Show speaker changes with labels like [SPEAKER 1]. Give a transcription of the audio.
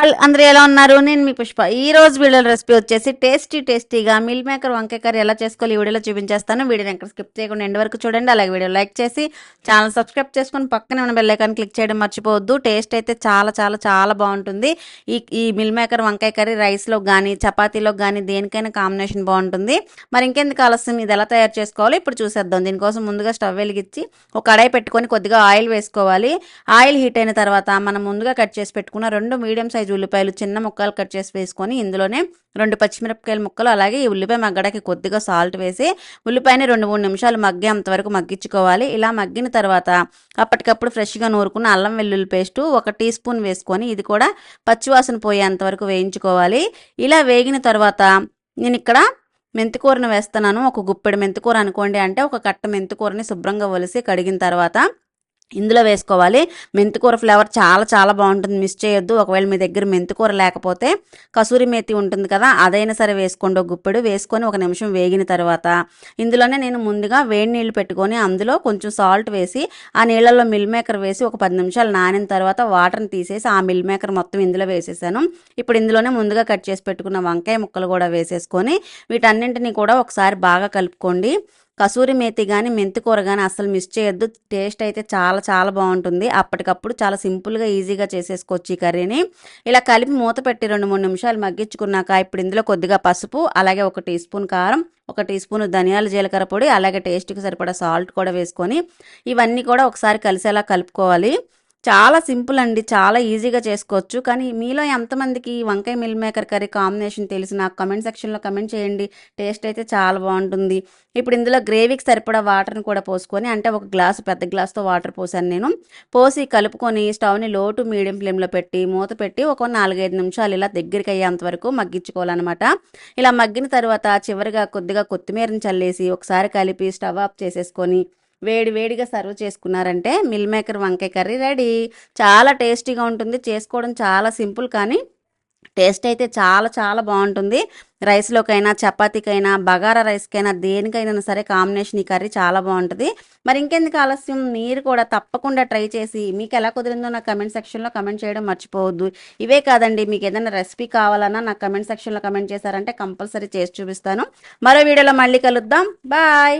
[SPEAKER 1] All అందరూ ఎలా ఉన్నారు? నేను మీ పుష్ప. ఈ రోజు వీడియో రెసిపీ వచ్చేసి టేస్టీ టేస్టీగా మిల్ మేకర్ వంకాయ కర్రీ ఎలా చేసుకోవాలి ఈ వీడియోలో చూపించేస్తాను. వీడియోని ఎక్కడ స్కిప్ చేయకుండా ఎండ్ వరకు చూడండి. అలాగే వీడియో లైక్ చేసి ఛానల్ సబ్స్క్రైబ్ చేసుకొని పక్కనే ఉన్న బెల్లైకాన్ క్లిక్ చేయడం మర్చిపోవద్దు. టేస్ట్ అయితే చాలా చాలా చాలా బాగుంటుంది. ఈ ఈ మిల్ మేకర్ వంకాయ కర్రీ రైస్లో కానీ చపాతీలో కానీ దేనికైనా కాంబినేషన్ బాగుంటుంది. మరి ఇంకెందుకు ఆలస్యం? ఇది ఎలా తయారు చేసుకోవాలో ఇప్పుడు చూసేద్దాం. దీనికోసం ముందుగా స్టవ్ వెలిగించి ఒక కడాయి పెట్టుకొని కొద్దిగా ఆయిల్ వేసుకోవాలి. ఆయిల్ హీట్ అయిన తర్వాత మనం ముందుగా కట్ చేసి పెట్టుకున్న రెండు మీడియం సైజ్ ఉల్లిపాయలు చిన్న ముక్కలు కట్ చేసి వేసుకొని ఇందులోనే రెండు పచ్చిమిరపకాయల ముక్కలు అలాగే ఈ ఉల్లిపాయ మగ్గడానికి కొద్దిగా సాల్ట్ వేసి ఉల్లిపాయని రెండు మూడు నిమిషాలు మగ్గేంత వరకు మగ్గించుకోవాలి. ఇలా మగ్గిన తర్వాత అప్పటికప్పుడు ఫ్రెష్గా నూరుకున్న అల్లం వెల్లుల్లి పేస్టు ఒక టీ స్పూన్ వేసుకొని ఇది కూడా పచ్చివాసన పోయేంత వరకు వేయించుకోవాలి. ఇలా వేగిన తర్వాత నేను ఇక్కడ మెంతికూరను వేస్తున్నాను. ఒక గుప్పెడు మెంతికూర అనుకోండి అంటే ఒక కట్ట మెంతికూరని శుభ్రంగా ఒలిసి కడిగిన తర్వాత ఇందులో వేసుకోవాలి. మెంతికూర ఫ్లేవర్ చాలా చాలా బాగుంటుంది. మిస్ చేయొద్దు. ఒకవేళ మీ దగ్గర మెంతికూర లేకపోతే కసూరి మేతి ఉంటుంది కదా అదైనా సరే వేసుకోండి. ఒక గుప్పెడు వేసుకొని ఒక నిమిషం వేగిన తర్వాత ఇందులోనే నేను ముందుగా వేడి నీళ్ళు పెట్టుకొని అందులో కొంచెం సాల్ట్ వేసి ఆ నీళ్ళల్లో మిల్ మేకర్ వేసి ఒక పది నిమిషాలు నానిన తర్వాత వాటర్ని తీసేసి ఆ మిల్ మేకర్ మొత్తం ఇందులో వేసేసాను. ఇప్పుడు ఇందులోనే ముందుగా కట్ చేసి పెట్టుకున్న వంకాయ ముక్కలు కూడా వేసేసుకొని వీటన్నింటినీ కూడా ఒకసారి బాగా కలుపుకోండి. కసూరి మేతి కానీ మెంతికూర కానీ అసలు మిస్ చేయొద్దు. టేస్ట్ అయితే చాలా చాలా బాగుంటుంది. అప్పటికప్పుడు చాలా సింపుల్గా ఈజీగా చేసేసుకోవచ్చు ఈ కర్రీని. ఇలా కలిపి మూత పెట్టి రెండు మూడు నిమిషాలు మగ్గించుకున్నాక ఇప్పుడు ఇందులో కొద్దిగా పసుపు అలాగే ఒక టీ స్పూన్ కారం ఒక టీ స్పూన్ ధనియాల జీలకర్ర పొడి అలాగే టేస్ట్కి సరిపడా సాల్ట్ కూడా వేసుకొని ఇవన్నీ కూడా ఒకసారి కలిసేలా కలుపుకోవాలి. చాలా సింపుల్ అండి చాలా ఈజీగా చేసుకోవచ్చు. కానీ మీలో ఎంతమందికి ఈ వంకాయ మిల్ మేకర్ కర్రీ కాంబినేషన్ తెలిసి నాకు కమెంట్ సెక్షన్లో కమెంట్ చేయండి. టేస్ట్ అయితే చాలా బాగుంటుంది. ఇప్పుడు ఇందులో గ్రేవీకి సరిపడా వాటర్ని కూడా పోసుకొని అంటే ఒక గ్లాసు పెద్ద గ్లాస్తో వాటర్ పోసాను నేను. పోసి కలుపుకొని స్టవ్ని లో టు మీడియం ఫ్లేమ్లో పెట్టి మూత పెట్టి ఒక నాలుగైదు నిమిషాలు ఇలా దగ్గరికి అయ్యేంత వరకు మగ్గించుకోవాలన్నమాట. ఇలా మగ్గిన తర్వాత చివరిగా కొద్దిగా కొత్తిమీరని చల్లేసి ఒకసారి కలిపి స్టవ్ ఆఫ్ చేసేసుకొని వేడి వేడిగా సర్వ్ చేసుకున్నారంటే మిల్ మేకర్ వంకాయ కర్రీ రెడీ. చాలా టేస్టీగా ఉంటుంది. చేసుకోవడం చాలా సింపుల్ కానీ టేస్ట్ అయితే చాలా చాలా బాగుంటుంది. రైస్లోకైనా చపాతీకైనా బగారా రైస్కైనా దేనికైనా సరే కాంబినేషన్ ఈ కర్రీ చాలా బాగుంటుంది. మరి ఇంకెందుకు ఆలస్యం? మీరు కూడా తప్పకుండా ట్రై చేసి మీకు ఎలా కుదిరిందో నా కమెంట్ సెక్షన్లో కమెంట్ చేయడం మర్చిపోవద్దు. ఇవే కాదండి మీకు ఏదైనా రెసిపీ కావాలన్నా నా కమెంట్ సెక్షన్లో కమెంట్ చేశారంటే కంపల్సరీ చేసి చూపిస్తాను. మరో వీడియోలో మళ్ళీ కలుద్దాం. బాయ్!